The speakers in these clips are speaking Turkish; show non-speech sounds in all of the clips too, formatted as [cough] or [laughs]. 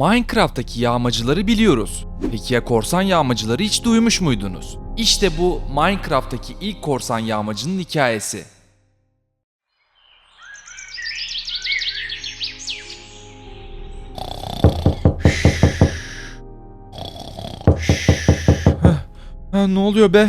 Minecraft'taki yağmacıları biliyoruz. Peki ya korsan yağmacıları hiç duymuş muydunuz? İşte bu Minecraft'taki ilk korsan yağmacının hikayesi. Ha, ne oluyor be?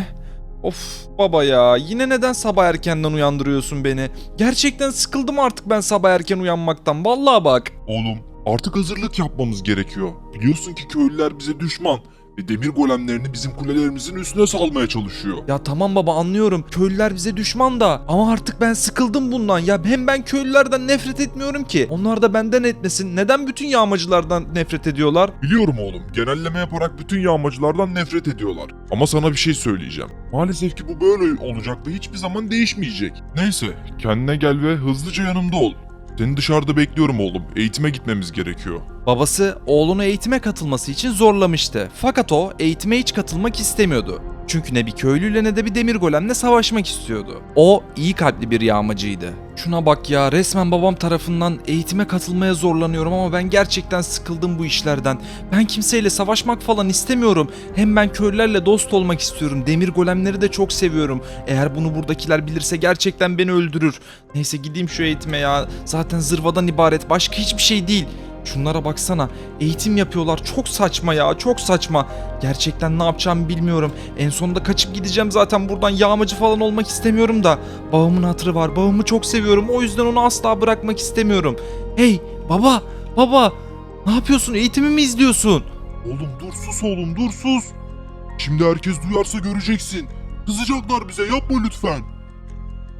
Of baba ya yine neden sabah erkenden uyandırıyorsun beni? Gerçekten sıkıldım artık ben sabah erken uyanmaktan vallahi bak. Oğlum artık hazırlık yapmamız gerekiyor. Biliyorsun ki köylüler bize düşman ve demir golemlerini bizim kulelerimizin üstüne salmaya çalışıyor. Ya tamam baba anlıyorum köylüler bize düşman da ama artık ben sıkıldım bundan ya hem ben köylülerden nefret etmiyorum ki onlar da benden etmesin neden bütün yağmacılardan nefret ediyorlar? Biliyorum oğlum genelleme yaparak bütün yağmacılardan nefret ediyorlar. Ama sana bir şey söyleyeceğim. Maalesef ki bu böyle olacak ve hiçbir zaman değişmeyecek. Neyse kendine gel ve hızlıca yanımda ol. Seni dışarıda bekliyorum oğlum. Eğitime gitmemiz gerekiyor. Babası oğlunu eğitime katılması için zorlamıştı fakat o eğitime hiç katılmak istemiyordu. Çünkü ne bir köylüyle ne de bir demir golemle savaşmak istiyordu. O iyi kalpli bir yağmacıydı. Şuna bak ya resmen babam tarafından eğitime katılmaya zorlanıyorum ama ben gerçekten sıkıldım bu işlerden. Ben kimseyle savaşmak falan istemiyorum. Hem ben köylülerle dost olmak istiyorum. Demir golemleri de çok seviyorum. Eğer bunu buradakiler bilirse gerçekten beni öldürür. Neyse gideyim şu eğitime ya. Zaten zırvadan ibaret başka hiçbir şey değil. Şunlara baksana. Eğitim yapıyorlar. Çok saçma ya. Çok saçma. Gerçekten ne yapacağımı bilmiyorum. En sonunda kaçıp gideceğim zaten buradan. Yağmacı falan olmak istemiyorum da. Babamın hatırı var. Babamı çok seviyorum. O yüzden onu asla bırakmak istemiyorum. Hey baba. Baba. Ne yapıyorsun? Eğitimi mi izliyorsun? Oğlum dur sus oğlum dur sus. Şimdi herkes duyarsa göreceksin. Kızacaklar bize yapma lütfen.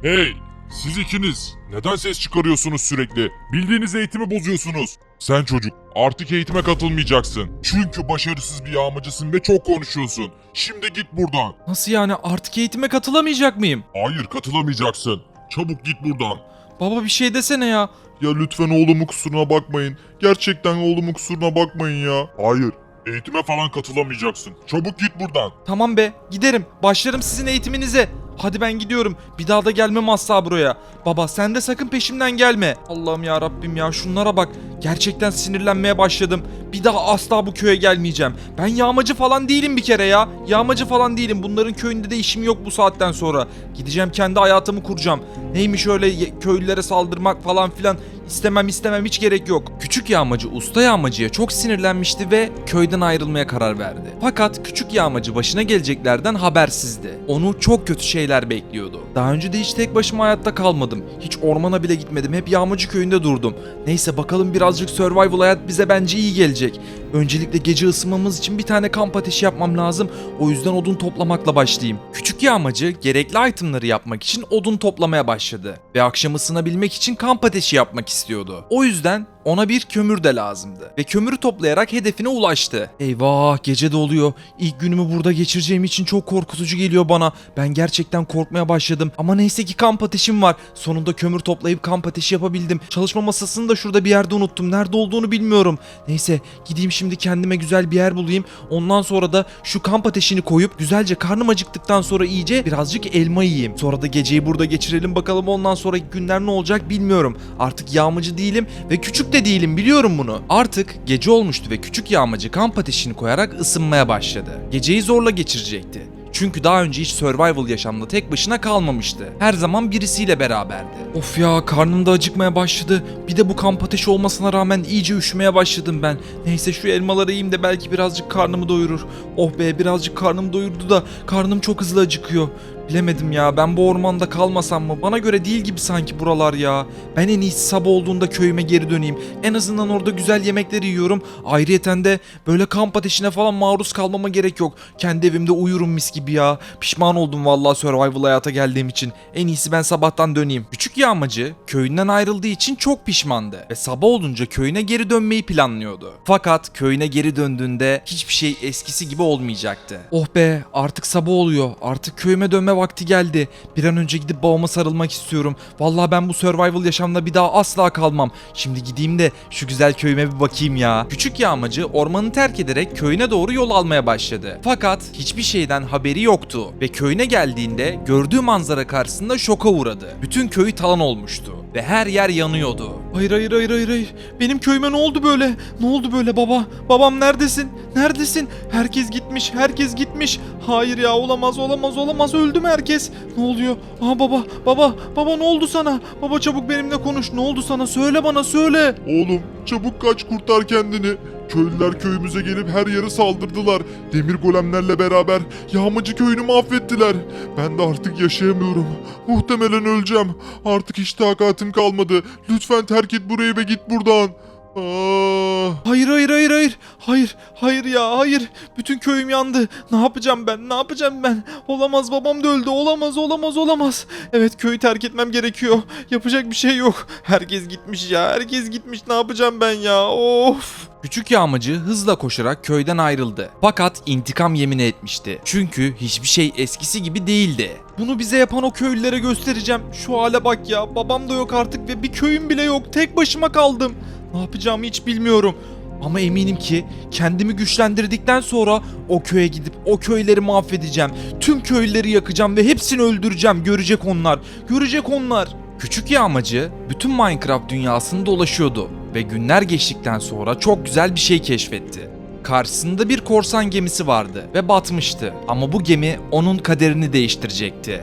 Hey siz ikiniz neden ses çıkarıyorsunuz sürekli? Bildiğiniz eğitimi bozuyorsunuz. Sen çocuk artık eğitime katılmayacaksın. Çünkü başarısız bir yağmacısın ve çok konuşuyorsun. Şimdi git buradan. Nasıl yani? Artık eğitime katılamayacak mıyım? Hayır katılamayacaksın. Çabuk git buradan. Baba bir şey desene ya. Ya lütfen oğlumun kusuruna bakmayın. Gerçekten oğlumun kusuruna bakmayın ya. Hayır. Eğitime falan katılamayacaksın. Çabuk git buradan. Tamam be giderim. Başlarım sizin eğitiminize. Hadi ben gidiyorum. Bir daha da gelmem asla buraya. Baba sen de sakın peşimden gelme. Allah'ım ya Rabbim ya şunlara bak. Gerçekten sinirlenmeye başladım. Bir daha asla bu köye gelmeyeceğim. Ben yağmacı falan değilim bir kere ya. Yağmacı falan değilim. Bunların köyünde de işim yok bu saatten sonra. Gideceğim kendi hayatımı kuracağım. Neymiş öyle köylülere saldırmak falan filan. İstemem istemem hiç gerek yok. Küçük yağmacı usta yağmacıya çok sinirlenmişti ve köyden ayrılmaya karar verdi. Fakat küçük yağmacı başına geleceklerden habersizdi. Onu çok kötü şeyler bekliyordu. Daha önce de hiç tek başıma hayatta kalmadım. Hiç ormana bile gitmedim. Hep yağmacı köyünde durdum. Neyse bakalım birazcık survival hayat bize bence iyi gelecek. Öncelikle gece ısınmamız için bir tane kamp ateşi yapmam lazım. O yüzden odun toplamakla başlayayım. Küçük yağmacı gerekli itemları yapmak için odun toplamaya başladı. Ve akşam ısınabilmek için kamp ateşi yapmak istiyordu. O yüzden ona bir kömür de lazımdı. Ve kömürü toplayarak hedefine ulaştı. Eyvah gece de oluyor. İlk günümü burada geçireceğim için çok korkutucu geliyor bana. Ben gerçekten korkmaya başladım. Ama neyse ki kamp ateşim var. Sonunda kömür toplayıp kamp ateşi yapabildim. Çalışma masasını da şurada bir yerde unuttum. Nerede olduğunu bilmiyorum. Neyse gideyim şimdi kendime güzel bir yer bulayım. Ondan sonra da şu kamp ateşini koyup güzelce karnım acıktıktan sonra iyice birazcık elma yiyeyim. Sonra da geceyi burada geçirelim bakalım ondan sonraki günler ne olacak bilmiyorum. Artık yağmacı değilim ve küçük de değilim biliyorum bunu. Artık gece olmuştu ve küçük yağmacı kamp ateşini koyarak ısınmaya başladı. Geceyi zorla geçirecekti. Çünkü daha önce hiç survival yaşamda tek başına kalmamıştı. Her zaman birisiyle beraberdi. Of ya karnım da acıkmaya başladı. Bir de bu kamp ateşi olmasına rağmen iyice üşümeye başladım ben. Neyse şu elmaları yiyeyim de belki birazcık karnımı doyurur. Oh be birazcık karnım doyurdu da karnım çok hızlı acıkıyor. Bilemedim ya ben bu ormanda kalmasam mı? Bana göre değil gibi sanki buralar ya. Ben en iyisi sabah olduğunda köyüme geri döneyim. En azından orada güzel yemekleri yiyorum. Ayrıyeten de böyle kamp ateşine falan maruz kalmama gerek yok. Kendi evimde uyurum mis gibi ya. Pişman oldum vallahi survival hayata geldiğim için. En iyisi ben sabahtan döneyim. Küçük yağmacı köyünden ayrıldığı için çok pişmandı. Ve sabah olunca köyüne geri dönmeyi planlıyordu. Fakat köyüne geri döndüğünde hiçbir şey eskisi gibi olmayacaktı. Oh be artık sabah oluyor. Artık köyüme dönme vakti geldi. Bir an önce gidip babama sarılmak istiyorum. Vallahi ben bu survival yaşamda bir daha asla kalmam. Şimdi gideyim de şu güzel köyüme bir bakayım ya. Küçük yağmacı ormanı terk ederek köyüne doğru yol almaya başladı. Fakat hiçbir şeyden haberi yoktu ve köyüne geldiğinde gördüğü manzara karşısında şoka uğradı. Bütün köy talan olmuştu ve her yer yanıyordu. Hayır hayır hayır hayır hayır. Benim köyüme ne oldu böyle? Ne oldu böyle baba? Babam neredesin? Neredesin? Herkes gitmiş. Herkes gitmiş. Hayır ya olamaz olamaz olamaz. Öldü mü herkes? Ne oluyor? Aa baba baba baba ne oldu sana? Baba çabuk benimle konuş. Ne oldu sana? Söyle bana söyle. Oğlum çabuk kaç kurtar kendini. Köylüler köyümüze gelip her yere saldırdılar. Demir golemlerle beraber yağmacı köyünü mahvettiler. Ben de artık yaşayamıyorum. Muhtemelen öleceğim. Artık hiç takatim kalmadı. Lütfen terk et burayı ve git buradan. Aa. Hayır hayır hayır hayır. Hayır hayır ya hayır. Bütün köyüm yandı. Ne yapacağım ben? Ne yapacağım ben? Olamaz babam da öldü. Olamaz olamaz olamaz. Evet köyü terk etmem gerekiyor. Yapacak bir şey yok. Herkes gitmiş ya. Herkes gitmiş. Ne yapacağım ben ya? Of. Küçük yağmacı hızla koşarak köyden ayrıldı. Fakat intikam yemini etmişti. Çünkü hiçbir şey eskisi gibi değildi. Bunu bize yapan o köylülere göstereceğim. Şu hale bak ya. Babam da yok artık ve bir köyüm bile yok. Tek başıma kaldım. Ne yapacağımı hiç bilmiyorum. Ama eminim ki kendimi güçlendirdikten sonra o köye gidip o köyleri mahvedeceğim. Tüm köylüleri yakacağım ve hepsini öldüreceğim. Görecek onlar. Görecek onlar. Küçük yağmacı bütün Minecraft dünyasını dolaşıyordu ve günler geçtikten sonra çok güzel bir şey keşfetti. Karşısında bir korsan gemisi vardı ve batmıştı. Ama bu gemi onun kaderini değiştirecekti.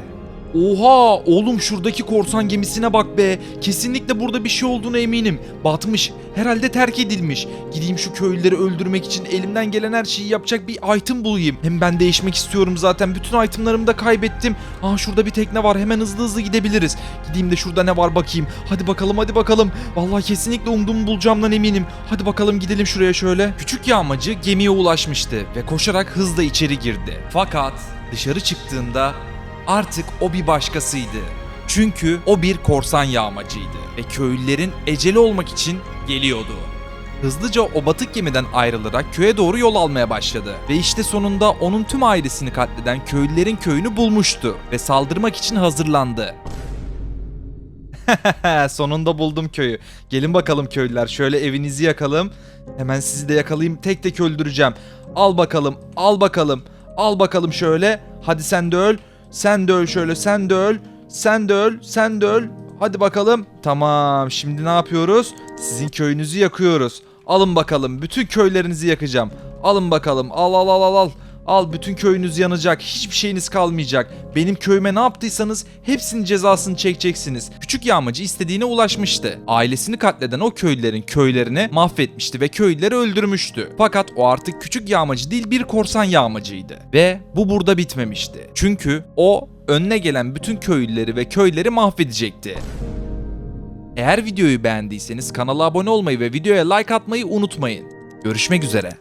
Oha oğlum şuradaki korsan gemisine bak be. Kesinlikle burada bir şey olduğuna eminim. Batmış. Herhalde terk edilmiş. Gideyim şu köylüleri öldürmek için elimden gelen her şeyi yapacak bir item bulayım. Hem ben değişmek istiyorum zaten. Bütün itemlarımı da kaybettim. Aa şurada bir tekne var. Hemen hızlı hızlı gidebiliriz. Gideyim de şurada ne var bakayım. Hadi bakalım hadi bakalım. Vallahi kesinlikle umduğumu bulacağımdan eminim. Hadi bakalım gidelim şuraya şöyle. Küçük yağmacı gemiye ulaşmıştı ve koşarak hızla içeri girdi. Fakat dışarı çıktığında Artık o bir başkasıydı. Çünkü o bir korsan yağmacıydı ve köylülerin eceli olmak için geliyordu. Hızlıca o batık gemiden ayrılarak köye doğru yol almaya başladı. Ve işte sonunda onun tüm ailesini katleden köylülerin köyünü bulmuştu ve saldırmak için hazırlandı. [laughs] sonunda buldum köyü. Gelin bakalım köylüler şöyle evinizi yakalım. Hemen sizi de yakalayayım tek tek öldüreceğim. Al bakalım al bakalım al bakalım şöyle. Hadi sen de öl. Sen de öl şöyle sen de öl. Sen de öl sen de öl. Hadi bakalım. Tamam şimdi ne yapıyoruz? Sizin köyünüzü yakıyoruz. Alın bakalım bütün köylerinizi yakacağım. Alın bakalım al al al al al. Al bütün köyünüz yanacak. Hiçbir şeyiniz kalmayacak. Benim köyüme ne yaptıysanız hepsinin cezasını çekeceksiniz. Küçük yağmacı istediğine ulaşmıştı. Ailesini katleden o köylülerin köylerini mahvetmişti ve köylüleri öldürmüştü. Fakat o artık küçük yağmacı değil bir korsan yağmacıydı. Ve bu burada bitmemişti. Çünkü o önüne gelen bütün köylüleri ve köyleri mahvedecekti. Eğer videoyu beğendiyseniz kanala abone olmayı ve videoya like atmayı unutmayın. Görüşmek üzere.